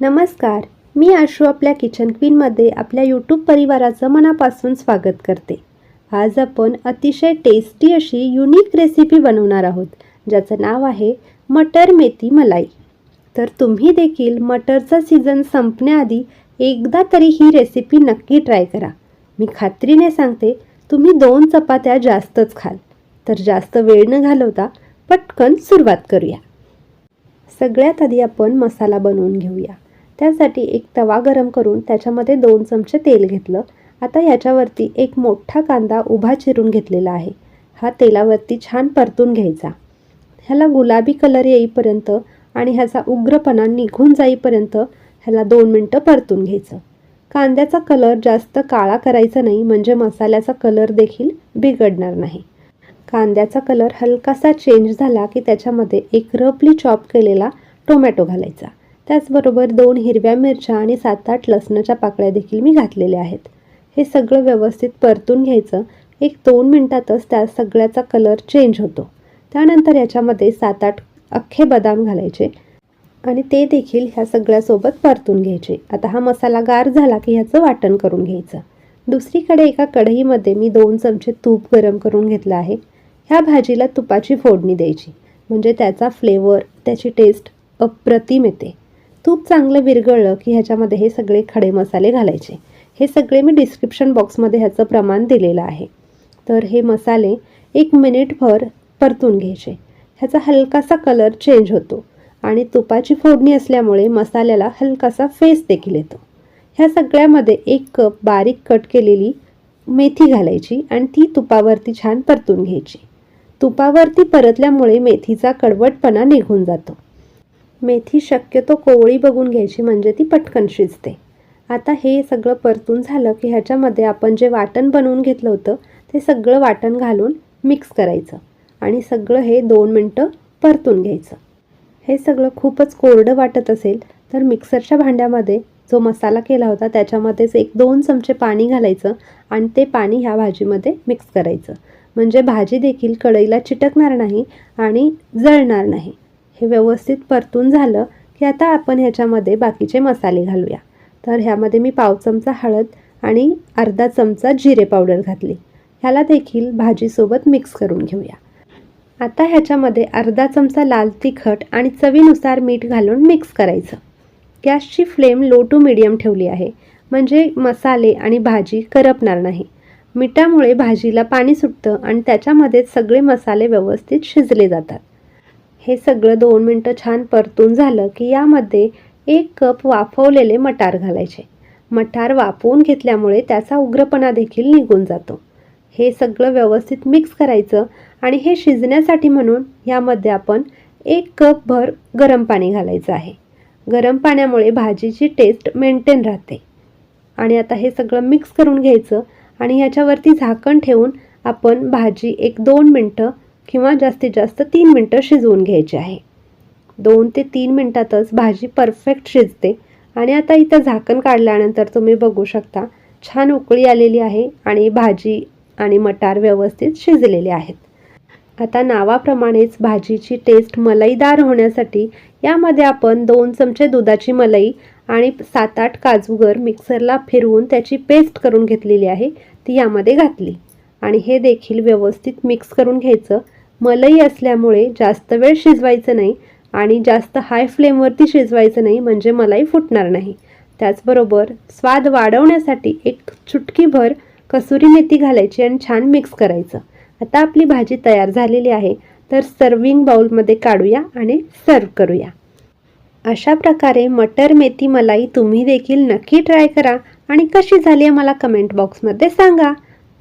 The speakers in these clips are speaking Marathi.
नमस्कार मी आशू आपल्या किचन क्वीनमध्ये आपल्या यूट्यूब परिवाराचं मनापासून स्वागत करते. आज आपण अतिशय टेस्टी अशी युनिक रेसिपी बनवणार आहोत ज्याचं नाव आहे मटर मेथी मलाई. तर तुम्ही देखील मटरचा सीझन संपण्याआधी एकदा तरी ही रेसिपी नक्की ट्राय करा. मी खात्रीने सांगते तुम्ही दोन चपात्या जास्तच खाल. तर जास्त वेळ न घालवता पटकन सुरुवात करूया. सगळ्यात आधी आपण मसाला बनवून घेऊया. त्यासाठी एक तवा गरम करून त्याच्यामध्ये दोन चमचे तेल घेतलं. आता याच्यावरती एक मोठा कांदा उभा चिरून घेतलेला आहे. हा तेलावरती छान परतून घ्यायचा. ह्याला गुलाबी कलर येईपर्यंत आणि ह्याचा उग्रपणा निघून जाईपर्यंत ह्याला दोन मिनटं परतून घ्यायचं. कांद्याचा कलर जास्त काळा करायचा नाही म्हणजे मसाल्याचा कलर देखील बिघडणार नाही. कांद्याचा कलर हलकासा चेंज झाला की त्याच्यामध्ये एक रफली चॉप केलेला टोमॅटो घालायचा. त्याचबरोबर दोन हिरव्या मिरच्या आणि सात आठ लसणाच्या पाकळ्या देखील मी घातलेल्या आहेत. हे सगळं व्यवस्थित परतून घ्यायचं. एक दोन मिनटातच त्या सगळ्याचा कलर चेंज होतो. त्यानंतर याच्यामध्ये सात आठ अख्खे बदाम घालायचे आणि ते देखील ह्या सगळ्यासोबत परतून घ्यायचे. आता हा मसाला गार झाला की ह्याचं वाटण करून घ्यायचं. दुसरीकडे एका कढईमध्ये मी दोन चमचे तूप गरम करून घेतलं आहे. ह्या भाजीला तुपाची फोडणी द्यायची. म्हणजे त्याचा फ्लेवर त्याची टेस्ट अप्रतिम येते. तूप चांगलं विरघळलं की ह्याच्यामध्ये हे सगळे खडे मसाले घालायचे. हे सगळे मी डिस्क्रिप्शन बॉक्समध्ये ह्याचं प्रमाण दिलेलं आहे. तर हे मसाले एक मिनिटभर परतून घ्यायचे. ह्याचा हलकासा कलर चेंज होतो आणि तुपाची फोडणी असल्यामुळे मसाल्याला हलकासा फेस देखील येतो. ह्या सगळ्यामध्ये एक कप बारीक कट केलेली मेथी घालायची आणि ती तुपावरती छान परतून घ्यायची. तुपावरती परतल्यामुळे मेथीचा कडवटपणा निघून जातो. मेथी शक्यतो कोवळी बघून घ्यायची म्हणजे ती पटकन शिजते. आता हे सगळं परतून झालं की ह्याच्यामध्ये आपण जे वाटण बनवून घेतलं होतं ते सगळं वाटण घालून मिक्स करायचं आणि सगळं हे दोन मिनटं परतून घ्यायचं. हे सगळं खूपच कोरडं वाटत असेल तर मिक्सरच्या भांड्यामध्ये जो मसाला केला होता त्याच्यामध्येच एक दोन चमचे पाणी घालायचं आणि ते पाणी ह्या भाजीमध्ये मिक्स करायचं. म्हणजे भाजी देखील कढईला चिटकणार नाही आणि जळणार नाही. हे व्यवस्थित परतून झालं की आता आपण ह्याच्यामध्ये बाकीचे मसाले घालूया. तर ह्यामध्ये मी पाव चमचा हळद आणि अर्धा चमचा जिरे पावडर घातली. ह्याला देखील भाजीसोबत मिक्स करून घेऊया. आता ह्याच्यामध्ये अर्धा चमचा लाल तिखट आणि चवीनुसार मीठ घालून मिक्स करायचं. गॅसची फ्लेम लो टू मिडियम ठेवली आहे. म्हणजे मसाले आणि भाजी करपणार नाही. मिठामुळे भाजीला पाणी सुटतं आणि त्याच्यामध्ये सगळे मसाले व्यवस्थित शिजले जातात. हे सगळं दोन मिनटं छान परतून झालं की यामध्ये एक कप वाफवलेले मटार घालायचे. मटार वाफवून घेतल्यामुळे त्याचा उग्रपणा देखील निघून जातो. हे सगळं व्यवस्थित मिक्स करायचं आणि हे शिजण्यासाठी म्हणून यामध्ये आपण एक कप भर गरम पाणी घालायचं आहे. गरम पाण्यामुळे भाजीची टेस्ट मेंटेन राहते. आणि आता हे सगळं मिक्स करून घ्यायचं आणि ह्याच्यावरती झाकण ठेवून आपण भाजी एक दोन मिनटं किंवा जास्तीत जास्त तीन मिनटं शिजवून घ्यायची आहे. दोन ते तीन मिनटातच भाजी परफेक्ट शिजते आणि आता इथं झाकण काढल्यानंतर तुम्ही बघू शकता छान उकळी आलेली आहे आणि भाजी आणि मटार व्यवस्थित शिजलेले आहेत. आता नावाप्रमाणेच भाजीची टेस्ट मलईदार होण्यासाठी यामध्ये आपण दोन चमचे दुधाची मलाई आणि सात आठ काजूगर मिक्सरला फिरवून त्याची पेस्ट करून घेतलेली आहे ती यामध्ये घातली. आणि हे देखील व्यवस्थित मिक्स करून घ्यायचं. मलई असल्यामुळे जास्त वेळ शिजवायचं नाही आणि जास्त हाय फ्लेमवरती शिजवायचं नाही म्हणजे मलाई फुटणार नाही. त्याचबरोबर स्वाद वाढवण्यासाठी एक चुटकीभर कसुरी मेथी घालायची आणि छान मिक्स करायचं. आता आपली भाजी तयार झालेली आहे तर सर्विंग बाउलमध्ये काढूया आणि सर्व करूया. अशा प्रकारे मटर मेथी मलाई तुम्ही देखील नक्की ट्राय करा आणि कशी झाली आहे मला कमेंट बॉक्समध्ये सांगा.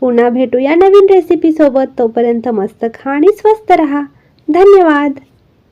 पुन्हा भेटूया नवीन रेसिपीसोबत तोपर्यंत मस्त खा आणि स्वस्त रहा. धन्यवाद.